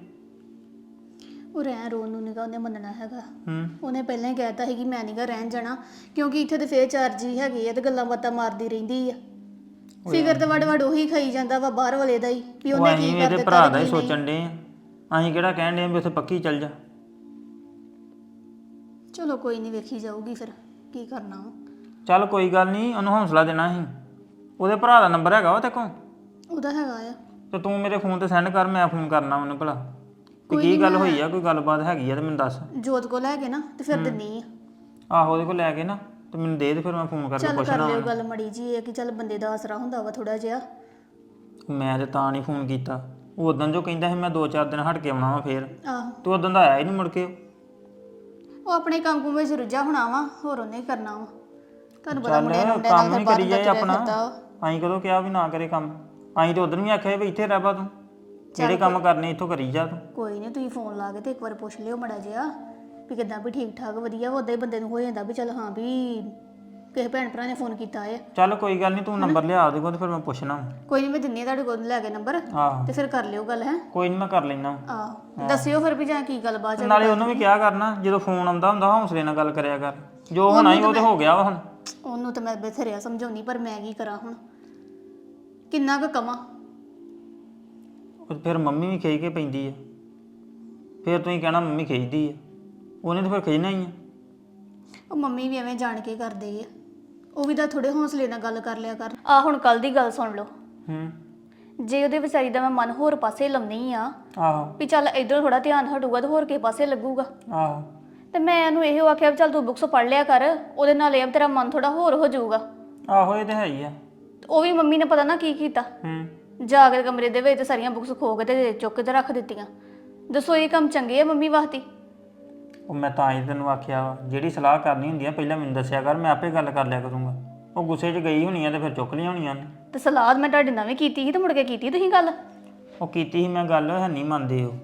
ਉਹ ਰਹਿ ਰੋਣ ਨੂੰ ਨਿਕਾ ਉਹਨੇ ਮੰਨਣਾ ਹੈਗਾ। ਹੂੰ। ਉਹਨੇ ਪਹਿਲਾਂ ਹੀ ਕਹਿਤਾ ਸੀ ਕਿ ਮੈਂ ਨਹੀਂਗਾ ਰਹਿਣ ਜਾਣਾ ਕਿਉਂਕਿ ਇੱਥੇ ਤੇ ਫੇਰ ਚਾਰ ਜੀ ਹੈਗੇ ਆ ਤੇ ਗੱਲਾਂ ਬਾਤਾਂ ਮਾਰਦੀ ਰਹਿੰਦੀ ਆ। ਫਿਕਰ ਤੇ ਵੜ ਵੜ ਉਹੀ ਖਾਈ ਜਾਂਦਾ ਵਾ ਬਾਹਰ ਵਾਲੇ ਦਾ ਹੀ ਵੀ ਉਹ ਉਹਨੇ ਅਸੀਂ ਕੀ ਵੀ ਕਰ ਇਹਦੇ ਦਿੱਤਾ ਭਰਾ ਦਾ ਹੀ। ਸੋਚਣ ਦੇ ਅਸੀਂ ਕਿਹੜਾ ਕਹਿਣ ਦੇ ਵੀ ਉੱਥੇ ਪੱਕੀ ਚੱਲ ਜਾ। ਚਲੋ ਕੋਈ ਨਹੀਂ ਵੇਖੀ ਜਾਊਗੀ ਫਿਰ ਕੀ ਕਰਨਾ ਵਾ। ਚੱਲ ਕੋਈ ਗੱਲ ਨਹੀਂ ਉਹਨੂੰ ਹੌਸਲਾ ਦੇਣਾ ਸੀ ਉਹਦੇ ਭਰਾ ਦਾ ਨੰਬਰ ਹੈਗਾ ਉਹ ਤੇ ਕੋਲ? ਉਹਦਾ ਹੈਗਾ ਆ। ਤੇ ਤੂੰ ਮੇਰੇ ਫੋਨ ਤੇ ਸੈਂਡ ਕਰ ਮੈਂ ਫੋਨ ਕਰਨਾ ਉਹਨੂੰ ਭਲਾ। ਕੀ ਗੱਲ ਹੋਈ ਆ? ਕੋਈ ਗੱਲਬਾਤ ਹੈਗੀ ਆ ਤੇ ਮੈਨੂੰ ਦੱਸ। ਜੋਤ ਕੋ ਲੈ ਕੇ ਨਾ ਤੇ ਫਿਰ ਦਿੰਨੀ ਆ। ਆਹੋ ਉਹਦੇ ਕੋਲ ਲੈ ਕੇ ਨਾ ਤੇ ਮੈਨੂੰ ਦੇ ਦੇ ਫਿਰ ਮੈਂ ਫੋਨ ਕਰਕੇ ਚੱਲ ਕਰ ਪੁੱਛਣਾ ਲਿਓ ਗੱਲ ਮੜੀ ਜੀ ਇਹ ਕਿ ਚੱਲ ਬੰਦੇ ਦਾ ਆਸਰਾ ਹੁੰਦਾ ਵਾ ਥੋੜਾ ਜਿਹਾ। ਮੈਂ ਤੇ ਤਾਂ ਨਹੀਂ ਫੋਨ ਕੀਤਾ। ਉਹ ਉਦੋਂ ਜੋ ਕਹਿੰਦਾ ਸੀ ਮੈਂ 2-4 ਦਿਨ ਹਟ ਕੇ ਆਉਣਾ ਵਾ ਫੇਰ। ਆਹੋ। ਤੂੰ ਉਦੋਂ ਦਾ ਆਇਆ ਹੀ ਨਹੀਂ ਮੁੜ ਕੇ ਉਹ। ਆਪਣੇ ਕੰਮ ਕੁਮ ਵਿੱਚ ਰੁੱਝਾ ਹੋਣਾ ਵਾ ਹੋਰ ਉਹਨੇ ਕਰਨਾ ਵਾ। ਤੁਹਾਨੂੰ ਪਤਾ ਮੁੰਡਿਆਂ ਨੂੰ ਨਾਲ ਕੰਮ ਹੀ ਕਰੀ ਜਾਏ ਆਪਣਾ। ਵਾ। ਅਸੀਂ ਕਦੋਂ ਕਿਹਾ ਵੀ ਨਾ ਕਰੇ ਕੰਮ। ਅਸੀਂ ਤੇ ਉਦੋਂ ਵੀ ਆਖਿਆ ਵੀ ਇੱਥੇ ਰਹਿ ਬਾ ਤੂੰ। ਜਿਹੜੇ ਕੰਮ ਕਰਨੇ ਇੱਥੋਂ ਕਰੀ ਜਾ ਤੂੰ। ਕੋਈ ਨਹੀਂ ਤੁਸੀਂ ਫੋਨ ਲਾ ਕੇ ਤੇ ਇੱਕ ਵਾਰ ਪੁੱਛ ਲਿਓ ਮੜਾ ਜਿਹਾ ਵੀ ਕਿਦਾਂ ਵੀ ਠੀਕ ਠਾਕ ਵਧੀਆ ਵਾ ਉਦਾਂ ਹੀ ਬੰਦੇ ਨੂੰ ਹੋ ਜਾਂਦਾ ਵੀ ਚੱਲ ਹਾਂ ਵੀ ਕਿਸੇ ਭੈਣ ਭਰਾ ਨੇ ਫੋਨ ਕੀਤਾ ਹੈ ਚੱਲ ਕੋਈ ਗੱਲ ਨਹੀਂ ਤੂੰ ਨੰਬਰ ਲਿਆ ਉਹਦੇ ਕੋਲ ਤੇ ਫਿਰ ਮੈਂ ਪੁੱਛਣਾ ਕੋਈ ਨਹੀਂ ਮੈਂ ਦਿੰਨੀ ਆ ਤੁਹਾਡੇ ਕੋਲ ਲੈ ਕੇ ਨੰਬਰ ਆਹੋ। ਤੇ ਫਿਰ ਕਰ ਲਿਓ ਗੱਲ ਹੈ? ਕੋਈ ਨਹੀਂ ਮੈਂ ਕਰ ਲੈਣਾ ਆਹ ਦੱਸਿਓ ਫਿਰ ਵੀ ਜਾਂ ਕੀ ਗੱਲਬਾਤ ਹੈ ਨਾਲੇ ਉਹਨੂੰ ਵੀ ਕਿਹਾ ਕਰਨਾ ਜਦੋਂ ਫੋਨ ਆਉਂਦਾ ਹੁੰਦਾ ਹੌਸਲੇ ਨਾਲ ਗੱਲ ਕਰਿਆ ਕਰ। ਜੋ ਹੋਣਾ ਹੀ ਉਹ ਤੇ ਹੋ ਗਿਆ ਵਾ ਹੁਣ। ਉਹਨੂੰ ਤਾਂ ਮੈਂ ਬਥੇਰਿਆ ਸਮਝਾਉਣੀ ਪਰ ਮੈਂ ਕੀ ਕਰਾਂ ਹੁਣ? ਕਿੰਨਾ ਕੁ ਕਵਾਂ? ਉਹ ਫਿਰ ਮੰਮੀ ਵੀ ਖਿੱਚ ਕੇ ਪੈਂਦੀ ਆ। ਫਿਰ ਤੁਸੀਂ ਕਹਿਣਾ ਮੰਮੀ ਖਿੱਚਦੀ ਆ। ਉਹਨੇ ਤਾਂ ਫਿਰ ਖਿੱਚਣਾ ਹੀ ਆ। ਉਹ ਮੰਮੀ ਵੀ ਐਵੇਂ ਜਾਣ ਕੇ ਕਰਦੇ ਆ। ਉਹ ਵੀ ਤਾਂ ਥੋੜੇ ਹੌਸਲੇ ਨਾਲ ਗੱਲ ਕਰ ਲਿਆ ਕਰ ਆ ਹੁਣ ਕੱਲ ਦੀ ਗੱਲ ਸੁਣ ਲਓ। ਹੂੰ। ਜੇ ਉਹਦੇ ਵਿਚਾਰੀ ਦਾ ਮੈਂ ਮਨ ਹੋਰ ਪਾਸੇ ਲਾਉਣੀ ਆ ਆਹੋ। ਵੀ ਚੱਲ ਇਧਰ ਥੋੜਾ ਧਿਆਨ ਹਟੂਗਾ ਤੇ ਹੋਰ ਕਿਸੇ ਪਾਸੇ ਲੱਗੂਗਾ। ਆਹੋ। ਤੇ ਮੈਂ ਇਹਨੂੰ ਇਹੋ ਆਖਿਆ ਵੀ ਚੱਲ ਤੂੰ ਬੁੱਕਸ ਪੜ੍ਹ ਲਿਆ ਕਰ ਉਹਦੇ ਨਾਲ ਇਹ ਆ ਵੀ ਤੇਰਾ ਮਨ ਥੋੜਾ ਹੋਰ ਹੋ ਜਾਊਗਾ। ਆਹੋ ਇਹ ਤੇ ਹੈ ਹੀ ਆ। ਤੇ ਉਹ ਵੀ ਮੰਮੀ ਨੇ ਪਤਾ ਨਾ ਕੀ ਕੀਤਾ। ਹੂੰ। ਜਾ ਕੇ ਕਮਰੇ ਦੇ ਵਿੱਚ ਸਾਰੀਆਂ ਬੁੱਕਸ ਖੋ ਕੇ ਤੇ ਚੁੱਕ ਕੇ ਤੇ ਰੱਖ ਦਿੱਤੀਆਂ। ਦੱਸੋ ਇਹ ਕੰਮ ਚੰਗੇ ਆ ਮੰਮੀ ਵਾਸਤੇ? ਉਹ ਮੈਂ ਤਾਂ ਹੀ ਤੈਨੂੰ ਆਖਿਆ ਵਾ ਜਿਹੜੀ ਸਲਾਹ ਕਰਨੀ ਹੁੰਦੀ ਆ ਪਹਿਲਾਂ ਮੈਨੂੰ ਦੱਸਿਆ ਕਰ ਮੈਂ ਆਪੇ ਗੱਲ ਕਰ ਲਿਆ ਕਰੂੰਗਾ। ਉਹ ਗੁੱਸੇ 'ਚ ਗਈ ਹੋਣੀ ਆ ਤੇ ਫਿਰ ਚੁੱਕ ਲਈ ਹੋਣੀਆਂ ਨੇ। ਤੇ ਸਲਾਹ ਮੈਂ ਤੁਹਾਡੇ ਨਾਲ ਵੀ ਕੀਤੀ ਸੀ ਤੇ ਮੁੜ ਕੇ ਕੀਤੀ ਤੁਸੀਂ ਗੱਲ? ਉਹ ਕੀਤੀ ਸੀ ਮੈਂ ਗੱਲ ਹੈ ਨਹੀਂ ਮੰਨਦੇ ਉਹ।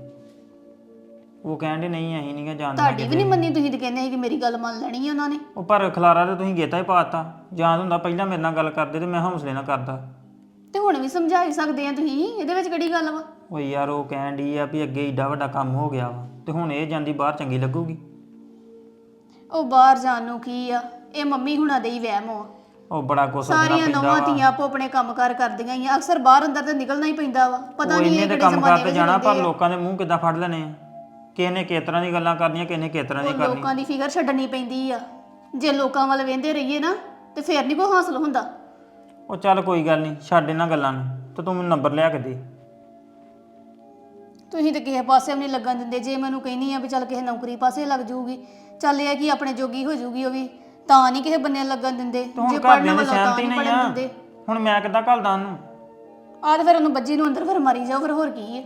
ਉਹ ਕਹਿੰਦੇ ਨਹੀਂ ਅਸੀਂ ਨਹੀਂ ਗਾ ਜਾਣਦੇ ਤੁਹਾਡੀ ਵੀ ਨਹੀਂ ਮੰਨੀ ਤੁਸੀਂ ਤਾਂ ਕਹਿੰਦੇ ਸੀ ਕਿ ਮੇਰੀ ਗੱਲ ਮੰਨ ਲੈਣੀ ਹੈ ਉਹਨਾਂ ਨੇ। ਉਹ ਪਰ ਖਲਾਰਾ ਤੇ ਤੁਸੀਂ ਗੇਤਾ ਹੀ ਪਾਤਾ ਜਾਂ ਹੁੰਦਾ ਪਹਿਲਾਂ ਮੇਰੇ ਨਾਲ ਗੱਲ ਕਰਦੇ ਤੇ ਮੈਂ ਹੌਸਲੇ ਨਾਲ ਕਰਦਾ। ਤੇ ਹੁਣ ਵੀ ਸਮਝਾ ਹੀ ਸਕਦੇ ਆ ਤੁਸੀਂ? ਇਹਦੇ ਵਿੱਚ ਕਿਹੜੀ ਗੱਲ ਵਾ? ਉਹ ਯਾਰ ਉਹ ਕਹਿਣ ਡਈ ਆ ਵੀ ਅੱਗੇ ਏਡਾ ਵੱਡਾ ਕੰਮ ਹੋ ਗਿਆ ਵਾ ਤੇ ਹੁਣ ਇਹ ਜਾਂਦੀ ਬਾਹਰ ਚੰਗੀ ਲੱਗੂਗੀ। ਉਹ ਬਾਹਰ ਜਾਣ ਨੂੰ ਕੀ ਆ? ਇਹ ਮੰਮੀ ਹੁਣਾਂ ਦੇ ਹੀ ਵਹਿਮ ਆ ਉਹ ਬੜਾ ਕੁਛ ਸੋਚਣਾ ਸਾਰੀਆਂ ਪੈਂਦਾ ਨਵਾਂ ਵਾ। ਧੀਆਂ ਆਪੋ ਆਪਣੇ ਕੰਮਕਾਰ ਕਰਦੀਆਂ ਹੀ ਆ। ਅਕਸਰ ਬਾਹਰ ਅੰਦਰ ਤੇ ਨਿਕਲਣਾ ਹੀ ਪੈਂਦਾ ਵਾ। ਪਤਾ ਉਹ ਨਹੀਂ ਇਹ ਤੇ ਕਿਹੜੇ ਕੰਮ ਜ਼ਮਾਨੇ ਕਰਤੇ ਵਿੱਚ ਜਾਣਾ ਪਰ। ਲੋਕਾਂ ਦੇ ਮੂੰਹ ਕਿੱਦਾਂ ਫੜ ਲੈਣੇ ਆ? ਕਿਸੇ ਨੇ ਕਿਸ ਤਰ੍ਹਾਂ ਦੀ ਗੱਲਾਂ ਕਰਨੀਆਂ ਕਿਸੇ ਨੇ ਕਿਸ ਤਰ੍ਹਾਂ ਦੀ ਕਰਨੀ ਲੋਕਾਂ ਦੀ ਫਿਕਰ ਛੱਡਣੀ ਪੈਂਦੀ ਆ। ਜੇ ਲੋਕਾਂ ਵੱਲ ਵੇਂਦੇ ਰਹੀਏ ਨਾ ਤੇ ਫੇਰ ਨਹੀਂ ਕੋਈ ਹਾਸਲ ਹੁੰਦਾ। ਉਹ ਚੱਲ ਕੋਈ ਗੱਲ ਨਹੀਂ ਛੱਡ ਇਹਨਾਂ ਗੱਲਾਂ ਨੂੰ ਤੇ ਤੂੰ ਮੈਨੂੰ ਨੰਬਰ ਲਿਆ ਕੇ ਦੇ। ਤੁਸੀਂ ਤੇ ਕਿਸੇ ਪਾਸੇ ਵੀ ਨਹੀਂ ਲੱਗਣ ਦਿੰਦੇ ਜੇ ਮੈਨੂੰ ਕਹਿੰਦੀ ਆ ਵੀ ਚੱਲ ਕਿਸੇ ਨੌਕਰੀ ਪਾਸੇ ਲੱਗ ਜਾਊਗੀ ਚੱਲ ਇਹ ਆ ਕਿ ਆਪਣੇ ਜੋਗੀ ਹੋ ਜਾਊਗੀ ਉਹ ਵੀ ਤਾਂ ਨਹੀਂ ਕਿਸੇ ਬੰਨੇ ਲੱਗਣ ਦਿੰਦੇ ਤੇ ਹੁਣ ਜੇ ਘਰ ਪੜਨ ਦੇ ਵੱਲੋਂ ਤਾਂ ਸਹਿਮਤੀ ਨਹੀਂ ਆ। ਦਿੰਦੇ। ਹੁਣ ਮੈਂ ਕਿੱਦਾਂ ਘੱਲਦਾ ਉਹਨੂੰ? ਆਹ ਤੇ ਫਿਰ ਉਹਨੂੰ ਬੱਜੀ ਨੂੰ ਅੰਦਰ ਫਿਰ ਮਾਰੀ ਜਾਓ ਫਿਰ ਹੋਰ ਕੀ ਹੈ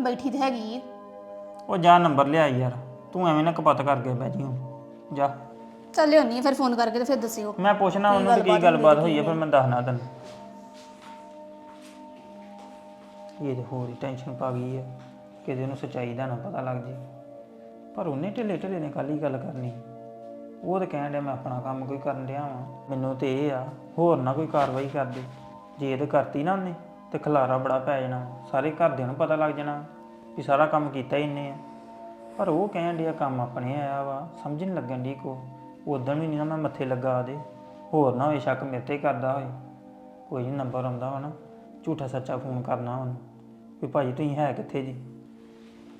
ਬੈਠੀ ਤੇ ਹੈਗੀ ਹੈ ਉਹ ਜਾ ਨੰਬਰ ਲਿਆ ਯਾਰ ਤੂੰ ਐਵੇਂ ਨਾ ਕਪੱਤ ਕਰਕੇ ਬਹਿ ਜੀ ਹੁਣ ਜਾ। ਚੱਲ ਲਿਆਉਣੀ ਫਿਰ ਫੋਨ ਕਰਕੇ ਤੇ ਫਿਰ ਦੱਸਿਓ। ਮੈਂ ਪੁੱਛਣਾ ਉਹਨੂੰ ਵੀ ਕੀ ਗੱਲਬਾਤ ਹੋਈ ਹੈ ਫਿਰ ਮੈਂ ਦੱਸਣਾ ਤੈਨੂੰ। ਇਹ ਤੇ ਹੋਰ ਹੀ ਟੈਨਸ਼ਨ ਪਾ ਗਈ ਹੈ ਕਿਤੇ ਨੂੰ ਸੱਚਾਈ ਦਾ ਨਾ ਪਤਾ ਲੱਗ ਜੇ। ਪਰ ਉਹਨੇ ਢਿੱਲੇ ਢਿੱਲੇ ਨੇ ਕੱਲ ਹੀ ਗੱਲ ਕਰਨੀ। ਉਹ ਤਾਂ ਕਹਿਣ ਡਿਆ ਮੈਂ ਆਪਣਾ ਕੰਮ ਕੋਈ ਕਰਨ ਡਿਆ ਵਾਂ। ਮੈਨੂੰ ਤੇ ਇਹ ਆ ਹੋਰ ਨਾ ਕੋਈ ਕਾਰਵਾਈ ਕਰਦੇ ਜੇ ਇਹ ਤੇ ਕਰਤੀ ਨਾ ਉਹਨੇ ਤੇ ਖਲਾਰਾ ਬੜਾ ਪੈ ਜਾਣਾ। ਸਾਰੇ ਘਰਦਿਆਂ ਨੂੰ ਪਤਾ ਲੱਗ ਜਾਣਾ ਵੀ ਸਾਰਾ ਕੰਮ ਕੀਤਾ ਹੀ ਇਹਨੇ ਆ। ਪਰ ਉਹ ਕਹਿਣ ਡਿਆ ਕੰਮ ਆਪਣੇ ਆਇਆ ਵਾ। ਸਮਝ ਨਹੀਂ ਲੱਗਣ ਦੀ ਕੋ ਉਦੋਂ ਵੀ ਨਹੀਂ ਨਾ ਮੈਂ ਮੱਥੇ ਲੱਗਾ ਉਹਦੇ। ਹੋਰ ਨਾ ਹੋਏ, ਸ਼ੱਕ ਮੇਰੇ ਤੇ ਹੀ ਕਰਦਾ ਹੋਏ। ਕੋਈ ਨਹੀਂ ਨੰਬਰ ਆਉਂਦਾ ਵਾ ਨਾ। ਝੂਠਾ ਸੱਚਾ ਫੋਨ ਕਰਨਾ ਉਹਨੂੰ। ਵੀ ਭਾਜੀ ਤੁਸੀਂ ਹੈ ਕਿੱਥੇ ਜੀ?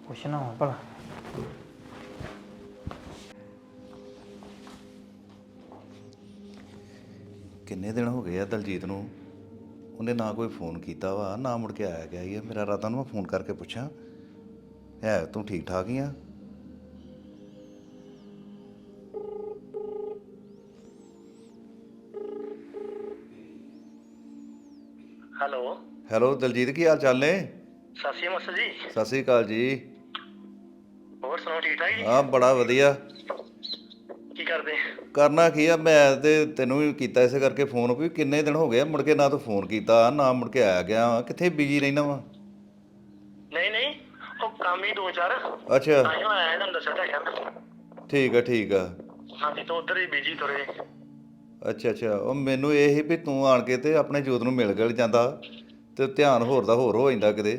ਪੁੱਛਣਾ ਵਾ ਭਲਾ। ਕਿੰਨੇ ਦਿਨ ਹੋ ਗਏ ਆ ਦਲਜੀਤ ਨੂੰ? ਉਹਨੇ ਨਾ ਕੋਈ ਫੋਨ ਕੀਤਾ ਵਾ, ਨਾ ਮੁੜ ਕੇ ਆਇਆ ਗਿਆ ਹੀ ਆ। ਮੇਰਾ ਰਾਤਾਂ ਨੂੰ ਮੈਂ ਫੋਨ ਕਰਕੇ ਪੁੱਛਾਂ। ਹੈ, ਤੂੰ ਠੀਕ ਠਾਕ ਹੀ ਆ? ਹੈਲੋ। ਹੈਲੋ ਦਲਜੀਤ ਕੀ ਹਾਲ ਚਾਲ ਨੇ? ਸਤਿ ਸ਼੍ਰੀ ਅਕਾਲ ਜੀ। ਸਤਿ ਸ੍ਰੀ ਅਕਾਲ ਜੀ। ਹੋਰ ਸੁਣਾਓ ਠੀਕ ਠਾਕ ਜੀ? ਹਾਂ ਬੜਾ ਵਧੀਆ। ਕੀ ਕਰਦੇ? ਕਰਨਾ ਕੀ ਆ ਮੈਂ ਤੇ ਤੈਨੂੰ ਵੀ ਕੀਤਾ ਇਸੇ ਕਰਕੇ ਫੋਨ ਵੀ ਕਿੰਨੇ ਦਿਨ ਹੋ ਗਏ ਆ, ਮੁੜ ਕੇ ਨਾ ਤੂੰ ਫੋਨ ਕੀਤਾ ਨਾ ਮੁੜ ਕੇ ਆਇਆ ਗਿਆ ਕਿੱਥੇ ਬਿਜ਼ੀ ਰਹਿਣਾ ਵਾ? ਨਹੀਂ ਨਹੀਂ ਉਹ ਕੰਮ ਹੀ ਦੋ ਚਾਰ। ਅੱਛਾ। ਆਇਓ ਆਇਆ ਇਹਨਾਂ ਦੱਸਿਆ ਤਾਂ ਹੈਗਾ। ਠੀਕ ਆ ਠੀਕ ਆ। ਹਾਂਜੀ ਤਾਂ ਉਧਰ ਹੀ ਬਿਜ਼ੀ ਤੁਰੇ। ਅੱਛਾ ਅੱਛਾ। ਉਹ ਮੈਨੂੰ ਇਹ ਸੀ ਵੀ ਤੂੰ ਆਣ ਕੇ ਤੇ ਆਪਣੇ ਜੋਤ ਨੂੰ ਮਿਲ ਗਿਲ ਜਾਂਦਾ ਤੇ ਧਿਆਨ ਹੋਰ ਦਾ ਹੋਰ ਹੋ ਜਾਂਦਾ ਕਿਤੇ।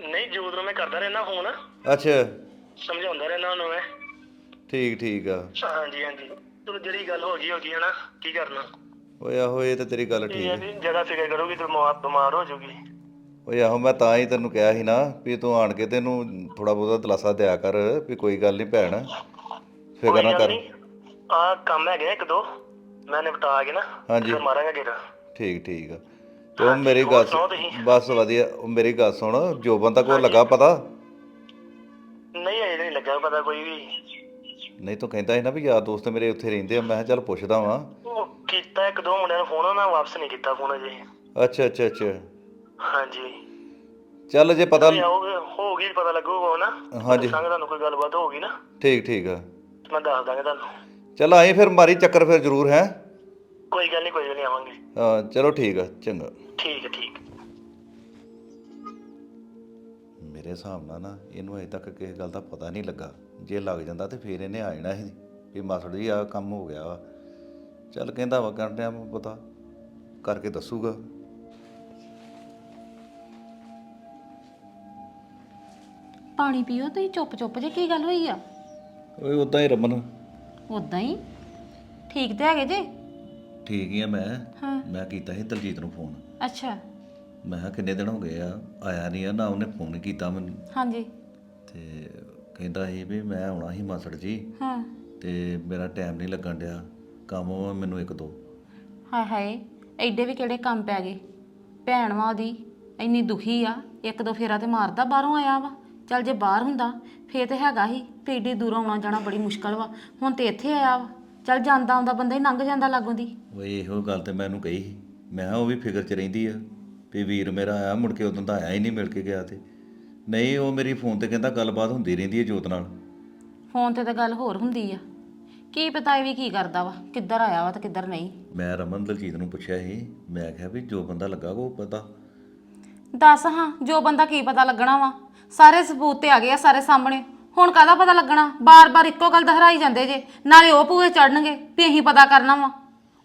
ਨਹੀਂ ਜੋਤ ਨੂੰ ਮੈਂ ਕਰਦਾ ਰਹਿਣਾ ਫੋਨ। ਅੱਛਾ। ਸਮਝਾਉਂਦਾ ਰਹਿਣਾ ਉਹਨੂੰ ਮੈਂ। ਠੀਕ ਠੀਕ ਆ। ਹਾਂਜੀ ਹਾਂਜੀ। ਚਲੋ ਜਿਹੜੀ ਗੱਲ ਹੋ ਗਈ ਹੋ ਗਈ ਹੈ ਨਾ ਕੀ ਕਰਨਾ? ਓਏ ਆਹੋ ਇਹ ਤੇ ਤੇਰੀ ਗੱਲ ਇਹ ਠੀਕ ਹੈ ਹੈ ਵੀ ਜ਼ਿਆਦਾ ਫਿਕਰ ਕਰੋਗੀ ਤੇ ਬਿਮਾਰ ਬਿਮਾਰ ਹੋ ਜਾਊਗੀ। ਓਏ ਆਹੋ ਮੈਂ ਤਾਂ ਹੀ ਤੈਨੂੰ ਕਿਹਾ ਸੀ ਨਾ ਵੀ ਤੂੰ ਆਣ ਕੇ ਤੈਨੂੰ ਥੋੜਾ ਬਹੁਤਾ ਦਿਲਾਸਾ ਦਿਆ ਕਰ ਵੀ ਕੋਈ ਗੱਲ ਨਹੀਂ ਭੈਣ। ਫਿਕਰ ਨਾ ਕਰ। ਆ ਕੰਮ ਹੈਗੇ ਆ ਇੱਕ ਦੋ। ਮੈਂ ਨਿਪਟਾ ਕੇ ਨਾ ਹਾਂਜੀ। ਫਿਰ ਮਾਰਾਂਗਾ ਗੇੜਾ। ਠੀਕ ਠੀਕ ਆ। ਤੇ ਉਹ ਮੇਰੀ ਗੱਲ ਸੁਣਾਓ ਸੁਣ- ਤੁਸੀਂ? ਬਸ ਵਧੀਆ ਉਹ ਮੇਰੀ ਗੱਲ ਸੁਣ ਜੋਬਨ ਤੱਕ ਉਹ ਲੱਗਾ ਪਤਾ? ਨਹੀਂ ਅਜੇ ਨਹੀਂ ਲੱਗਾ ਪਤਾ ਕੋਈ ਵੀ। ਨਹੀਂ ਤੂੰ ਕਹਿੰਦਾ ਸੀ ਨਾ ਵੀ ਯਾਰ ਦੋਸਤ ਮੇਰੇ ਉੱਥੇ ਰਹਿੰਦੇ ਆ ਮੈਂ ਕਿਹਾ ਚੱਲ ਪੁੱਛਦਾ ਵਾਂ। ਉਹ ਕੀਤਾ ਇੱਕ ਦੋ ਮੁੰਡਿਆਂ ਨੂੰ ਫੋਨ ਉਹਨਾਂ ਵਾਪਸ ਨਹੀਂ ਕੀਤਾ ਫੋਨ ਅਜੇ। ਅੱਛਾ ਅੱਛਾ ਅੱਛਾ। ਹਾਂਜੀ। ਚੱਲ ਜੇ ਪਤਾ ਤੇ ਆਓਗੇ ਹੋਊਗੀ ਪਤਾ ਲੱਗੂਗਾ ਨਾ ਹਾਂਜੀ। ਦੱਸਾਂਗੇ ਤੁਹਾਨੂੰ ਕੋਈ ਗੱਲਬਾਤ ਹੋਊਗੀ ਨਾ। ਠੀਕ ਠੀਕ ਆ। ਮੈਂ ਦੱਸ ਦਾਂਗਾ ਤੁਹਾਨੂੰ। ਚੱਲ ਆਈ ਫਿਰ ਮਾਰੀ ਚੱਕਰ ਫਿਰ ਜ਼ਰੂਰ ਹੈ? ਕੋਈ ਗੱਲ ਨਹੀਂ ਕੋਈ ਗੱਲ ਨਹੀਂ ਆਵਾਂਗੇ। ਹਾਂ ਚਲੋ ਠੀਕ ਆ ਚੰਗਾ। ਠੀਕ ਹੈ ਠੀਕ। ਮੇਰੇ ਹਿਸਾਬ ਨਾਲ ਨਾ ਇਹਨੂੰ ਅਜੇ ਤੱਕ ਕਿਸੇ ਗੱਲ ਦਾ ਪਤਾ ਨਹੀਂ ਲੱਗਾ। ਜੇ ਲੱਗ ਜਾਂਦਾ ਤੇ ਫਿਰ ਇਹਨੇ ਆ ਜਾਣਾ ਸੀ। ਵੀ ਮਾਸੜ ਜੀ ਆ ਕੰਮ ਹੋ ਗਿਆ ਵਾ। ਚੱਲ ਕਹਿੰਦਾ ਵਾ ਕਰਨ ਡਿਆ ਮੈਂ ਪਤਾ। ਕਰਕੇ ਦੱਸੂਗਾ। ਪਾਣੀ ਪੀਓ ਤੁਸੀਂ ਚੁੱਪ ਚੁੱਪ ਜੇ ਕੀ ਗੱਲ ਹੋਈ ਆ? ਓਏ ਉਦਾਂ ਹੀ ਰਮਨ। ਉਦਾਂ ਹੀ? ਠੀਕ ਤੇ ਹੈਗੇ ਜੇ? ਠੀਕ ਹੀ ਆ ਮੈਂ। ਹਾਂ। ਮੈਂ ਕੀਤਾ ਸੀ ਦਲਜੀਤ ਨੂੰ ਫੋਨ ਅੱਛਾ। ਮੈਂ ਕਿਹਾ ਕਿੰਨੇ ਦਿਨ ਹੋ ਗਏ ਆ ਆਇਆ ਨਹੀਂ ਆ ਨਾ ਉਹਨੇ ਫੋਨ ਕੀਤਾ ਮੈਨੂੰ। ਹਾਂਜੀ। ਤੇ ਕਹਿੰਦਾ ਸੀ ਵੀ ਮੈਂ ਆਉਣਾ ਸੀ ਮਾਸੜ ਜੀ। ਹਾਂ। ਤੇ ਮੇਰਾ ਟਾਈਮ ਨਹੀਂ ਲੱਗਣ ਡਿਆ। ਕੰਮ ਵਾ ਮੈਨੂੰ ਇੱਕ ਦੋ। ਹਾਏ ਹਾਏ ਐਡੇ ਵੀ ਕਿਹੜੇ ਕੰਮ ਪੈ ਗਏ? ਭੈਣ ਵਾ ਉਹਦੀ ਇੰਨੀ ਦੁਖੀ ਆ ਇੱਕ ਦੋ ਫੇਰਾ ਤੇ ਮਾਰਦਾ ਬਾਹਰੋਂ ਆਇਆ ਵਾ। ਚੱਲ ਜੇ ਬਾਹਰ ਹੁੰਦਾ ਫੇਰ ਤੇ ਹੈਗਾ ਹੀ ਤੇ ਏਡੀ ਦੂਰੋਂ ਆਉਣਾ ਜਾਣਾ ਬੜੀ ਮੁਸ਼ਕਲ ਵਾ ਹੁਣ ਤੇ ਇੱਥੇ ਆਇਆ ਵਾ ਚੱਲ ਜਾਂਦਾ ਆਉਂਦਾ ਬੰਦਾ ਹੀ ਲੰਘ ਜਾਂਦਾ ਲਾਗੋਂ ਦੀ। ਓਏ ਇਹੋ ਗੱਲ ਤੇ ਮੈਂ ਉਹਨੂੰ ਕਹੀ ਸੀ। ਮੈਂ ਕਿਹਾ ਉਹ ਵੀ ਫਿਕਰ 'ਚ ਰਹਿੰਦੀ ਆ ਵੀ ਵੀਰ ਮੇਰਾ ਆਇਆ ਮੁੜ ਕੇ ਉਦੋਂ ਦਾ ਆਇਆ ਹੀ ਨਹੀਂ ਮਿਲ ਕੇ ਗਿਆ ਤੇ। ਨਹੀਂ ਉਹ ਮੇਰੀ ਫੋਨ ਤੇ ਕਹਿੰਦਾ ਗੱਲਬਾਤ ਹੁੰਦੀ ਰਹਿੰਦੀ ਹੈ ਜੋਤ ਨਾਲ। ਫੋਨ ਤੇ ਤਾਂ ਗੱਲ ਹੋਰ ਹੁੰਦੀ ਆ। ਕੀ ਪਤਾ ਇਹ ਵੀ ਕੀ ਕਰਦਾ ਵਾ ਕਿੱਧਰ ਆਇਆ ਵਾ ਤੇ ਕਿੱਧਰ ਨਹੀਂ। ਮੈਂ ਰਮਨ ਦਲਜੀਤ ਨੂੰ ਪੁੱਛਿਆ ਸੀ ਮੈਂ ਕਿਹਾ ਵੀ ਜੋ ਬੰਦਾ ਲੱਗਾ ਉਹ ਪਤਾ। ਦੱਸ ਹਾਂ ਜੋ ਬੰਦਾ ਕੀ ਪਤਾ ਲੱਗਣਾ ਵਾ। ਸਾਰੇ ਸਬੂਤ ਤੇ ਆ ਗਏ ਆ ਸਾਰੇ ਸਾਹਮਣੇ। ਹੁਣ ਕਾਹਦਾ ਪਤਾ ਲੱਗਣਾ? ਬਾਰ-ਬਾਰ ਇੱਕੋ ਗੱਲ ਦੁਹਰਾਈ ਜਾਂਦੇ ਜੇ। ਨਾਲੇ ਉਹ ਭੂਏ ਚੜਨਗੇ ਵੀ ਅਸੀਂ ਪਤਾ ਕਰਨਾ ਵਾ।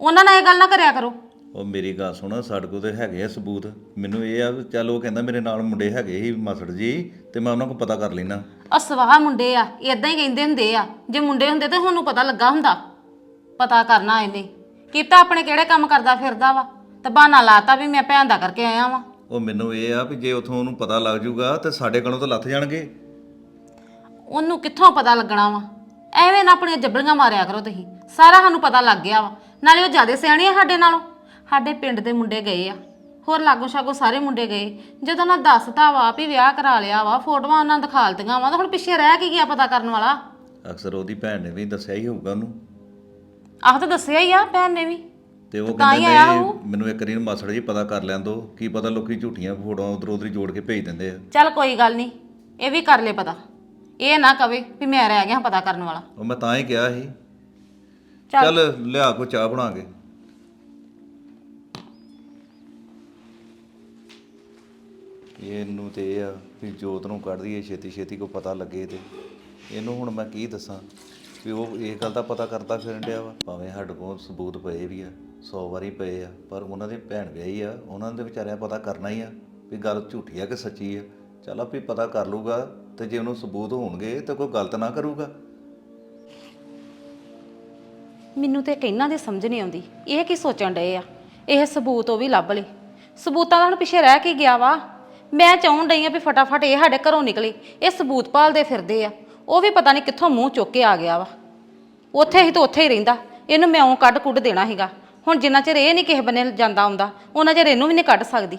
ਉਹਨਾਂ ਨਾਲ ਇਹ ਗੱਲ ਨਾ ਕਰਿਆ ਕਰੋ। ਉਹ ਮੇਰੀ ਗੱਲ ਸੁਣ ਸਾਡੇ ਕੋਲ ਤੇ ਹੈਗੇ ਆ ਸਬੂਤ। ਮੈਨੂੰ ਇਹ ਆ ਵੀ ਚੱਲ ਉਹ ਕਹਿੰਦਾ ਮੇਰੇ ਨਾਲ ਮੁੰਡੇ ਹੈਗੇ ਸੀ ਮਾਸੜ ਜੀ ਤੇ ਮੈਂ ਉਹਨਾਂ ਕੋਲ ਪਤਾ ਕਰ ਲੈਣਾ ਅਸਵਾਹ ਮੁੰਡੇ ਆ ਇਦਾਂ ਹੀ ਕਹਿੰਦੇ ਹੁੰਦੇ ਆ। ਜੇ ਮੁੰਡੇ ਹੁੰਦੇ ਤੇ ਤੁਹਾਨੂੰ ਪਤਾ ਲੱਗਾ ਹੁੰਦਾ। ਪਤਾ ਕਰਨਾ ਇਹਨੇ। ਕੀਤਾ ਆਪਣੇ ਕਿਹੜੇ ਕੰਮ ਕਰਦਾ ਫਿਰਦਾ ਵਾ। ਤੇ ਬਹਾਨਾ ਲਾਤਾ ਵੀ ਮੈਂ ਭੈਣ ਦਾ ਕਰਕੇ ਆਇਆ ਵਾਂ। ਉਹ ਮੈਨੂੰ ਇਹ ਆ ਵੀ ਜੇ ਉਥੋਂ ਉਹਨੂੰ ਪਤਾ ਲੱਗ ਜਾਊਗਾ ਤੇ ਸਾਡੇ ਕੋਲੋਂ ਤਾਂ ਲੱਥ ਜਾਣਗੇ। ਉਹਨੂੰ ਕਿੱਥੋਂ ਪਤਾ ਲੱਗਣਾ ਵਾ? ਐਵੇਂ ਨਾ ਆਪਣੀਆਂ ਜੱਬੜੀਆਂ ਮਾਰਿਆ ਕਰੋ ਤੁਸੀਂ। ਸਾਰਾ ਸਾਨੂੰ ਪਤਾ ਲੱਗ ਗਿਆ ਵਾ। ਨਾਲੇ ਉਹ ਜਿਆਦੇ ਸਿਆਣੇ ਆ ਸਾਡੇ ਨਾਲੋਂ। ਸਾਡੇ ਪਿੰਡ ਦੇ ਮੁੰਡੇ ਗਏ ਆ। ਹੋਰ ਲਾਗੋ ਛਾਗੋ ਸਾਰੇ ਮੁੰਡੇ ਗਏ। ਜਦੋਂ ਉਹਨਾਂ ਦੱਸਤਾ ਵਾ ਵੀ ਵਿਆਹ ਕਰਾ ਲਿਆ ਵਾ ਫੋਟੋਆਂ ਉਹਨਾਂ ਦਿਖਾਲਤੀਆਂ ਵਾ ਤਾਂ ਹੁਣ ਪਿੱਛੇ ਰਹਿ ਕੀ ਗਿਆ ਪਤਾ ਕਰਨ ਵਾਲਾ? ਅਕਸਰ ਉਹਦੀ ਭੈਣ ਨੇ ਵੀ ਦੱਸਿਆ ਹੀ ਹੋਊਗਾ ਉਹਨੂੰ। ਆਹ ਤਾਂ ਦੱਸਿਆ ਹੀ ਆ ਭੈਣ ਨੇ ਵੀ। ਤੇ ਉਹ ਤਾਂ ਹੀ ਕਹਿੰਦੇ ਆਇਆ ਹੋਊ। ਮੈਨੂੰ ਇੱਕ ਵਾਰੀ ਮਾਸੜ ਜੀ ਪਤਾ ਕਰ ਲੈਣ ਦੋ ਕੀ ਪਤਾ ਲੋਕੀ ਝੂਠੀਆਂ ਫੋਟੋਆਂ ਉਧਰ ਉਧਰ ਜੋੜ ਕੇ ਭੇਜ ਦਿੰਦੇ ਆ। ਚੱਲ ਕੋਈ ਗੱਲ ਨਹੀਂ ਇਹ ਵੀ ਕਰ ਲੈ ਪਤਾ। ਇਹ ਨਾ ਕਵੇ ਵੀ ਮੈਂ ਰਹਿ ਗਿਆ ਪਤਾ ਕਰਨ ਵਾਲਾ। ਉਹ ਮੈਂ ਤਾਂ ਹੀ ਕਿਹਾ ਸੀ। ਚੱਲ। ਚੱਲ ਲਿਆ ਕੋ ਚਾਹ ਬਣਾ ਕੇ। ਇਹਨੂੰ ਤੇ ਇਹ ਆ ਵੀ ਜੋਤ ਨੂੰ ਕੱਢ ਦਈਏ ਛੇਤੀ ਛੇਤੀ ਕੋ ਪਤਾ ਲੱਗੇ ਤੇ। ਇਹਨੂੰ ਹੁਣ ਮੈਂ ਕੀ ਦੱਸਾਂ? ਵੀ ਉਹ ਇਹ ਗੱਲ ਦਾ ਪਤਾ ਕਰਦਾ ਫਿਰਨ ਡਿਆ ਵਾ। ਭਾਵੇਂ ਸਾਡੇ ਕੋਲ ਸਬੂਤ ਪਏ ਵੀ ਆ। 100 ਵਾਰੀ ਪਏ ਆ, ਪਰ ਉਹਨਾਂ ਦੀ ਭੈਣ ਵਿਆਹੀ ਆ, ਉਹਨਾਂ ਦੇ ਵਿਚਾਰਿਆਂ ਪਤਾ ਕਰਨਾ ਹੀ ਆ ਵੀ ਗੱਲ ਝੂਠੀ ਆ ਕਿ ਸੱਚੀ ਆ। ਚੱਲ ਆਪੇ ਪਤਾ ਕਰ ਲੂਗਾ ਤੇ ਜੇ ਉਹਨੂੰ ਸਬੂਤ ਹੋਣਗੇ ਤਾਂ ਕੋਈ ਗਲਤ ਨਾ ਕਰੂਗਾ। ਮੈਨੂੰ ਤੇ ਇਹਨਾਂ ਦੀ ਸਮਝ ਨਹੀਂ ਆਉਂਦੀ, ਇਹ ਕੀ ਸੋਚਣ ਡਏ ਆ? ਇਹ ਸਬੂਤ ਉਹ ਵੀ ਲੱਭ ਲਏ। ਸਬੂਤਾਂ ਦਾ ਹੁਣ ਪਿੱਛੇ ਰਹਿ ਕੇ ਗਿਆ ਵਾ? ਮੈਂ ਚਾਹੁਣ ਡਈ ਆ ਵੀ ਫਟਾਫਟ ਇਹ ਸਾਡੇ ਘਰੋਂ ਨਿਕਲੇ, ਇਹ ਸਬੂਤ ਭਾਲਦੇ ਫਿਰਦੇ ਆ। ਉਹ ਵੀ ਪਤਾ ਨਹੀਂ ਕਿੱਥੋਂ ਮੂੰਹ ਚੁੱਕ ਕੇ ਆ ਗਿਆ ਵਾ। ਉੱਥੇ ਹੀ ਤਾਂ ਉੱਥੇ ਹੀ ਰਹਿੰਦਾ, ਇਹਨੂੰ ਮੈਂ ਉਹ ਕੱਢ ਕੁੱਢ ਦੇਣਾ ਸੀਗਾ। ਹੁਣ ਜਿੰਨਾ ਚਿਰ ਇਹ ਨਹੀਂ ਕਿਸੇ ਬੰਨੇ ਜਾਂਦਾ ਆਉਂਦਾ, ਉਹਨਾਂ ਚਿਰ ਇਹਨੂੰ ਵੀ ਨਹੀਂ ਕੱਢ ਸਕਦੀ।